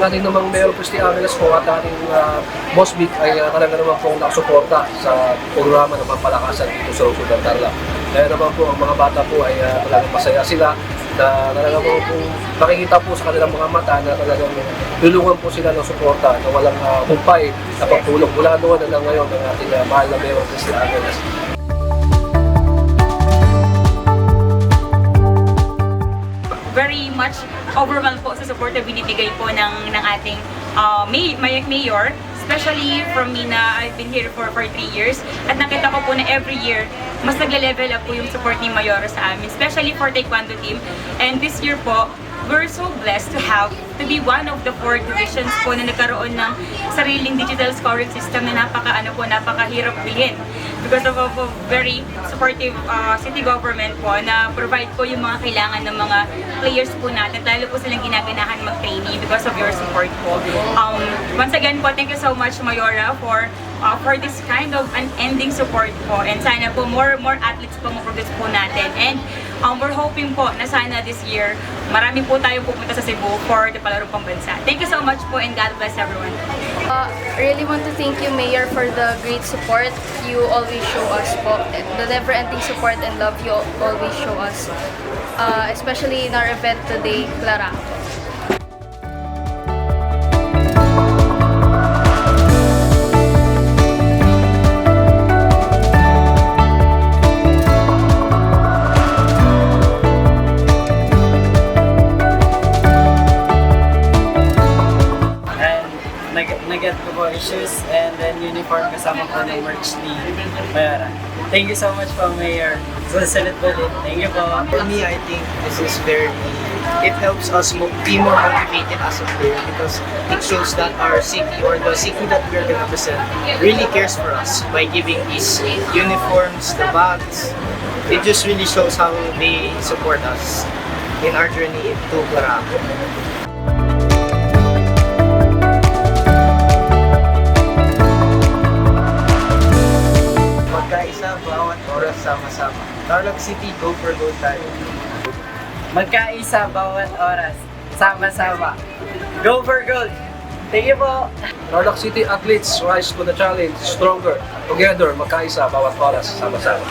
ating namang Mayor Christy Avelas po at ating uh, Boss Vic ay uh, talaga naman po nakasuporta sa programa ng pampalakasan dito sa Lungsod ng Tarlac. Kaya naman po ang mga bata po ay uh, talagang masaya sila na talagang po kung makikita po sa kanilang mga mata na talagang tulungan po sila ng suporta na walang uh, humpay na pagtulong mula noon hanggang ngayon ng ating uh, mahal na Mayor Christy Avelas. very much overwhelmed po support na binibigay po ng, ng ating uh, may, may, mayor. Especially from me na I've been here for, for three years. At nakita ko po na every year, mas nagle-level up po yung support ni Mayor sa amin. Especially for Taekwondo team. And this year po, we're so blessed to have to be one of the four divisions po na nagkaroon ng sariling digital scoring system na napaka ano po napakahirap bilhin. Because of, of a very supportive uh, city government po na provide po yung mga kailangan ng mga players po natin. Lalo po silang ginaganahan mag-trainee because of your support po. Um, once again po thank you so much Mayora for uh, for this kind of unending support po and sana po more more athletes po ma-produce po natin and um, we're hoping po na sana this year marami po tayong pupunta sa Cebu for the palarong pambansa. Thank you so much po and God bless everyone. Uh, really want to thank you, Mayor, for the great support you always show us po. The never-ending support and love you always show us. Uh, especially in our event today, Clara. Nag nag-get ko po and then uniform kasama ko ng merch ni Mayara. Thank you so much po, Mayor. Susunod po. Thank you po. For me, I think this is very, it helps us be more motivated as a player because it shows that our city or the city that we're going to represent really cares for us by giving these uniforms, the bags. It just really shows how they support us in our journey to Clarabio. Sama-sama. Tarlac City, go for gold tayo. Magkaisa bawat oras. Sama-sama. Go for gold! Thank you po! Tarlac City athletes rise to the challenge, stronger, together, magkaisa, bawat oras, sama-sama.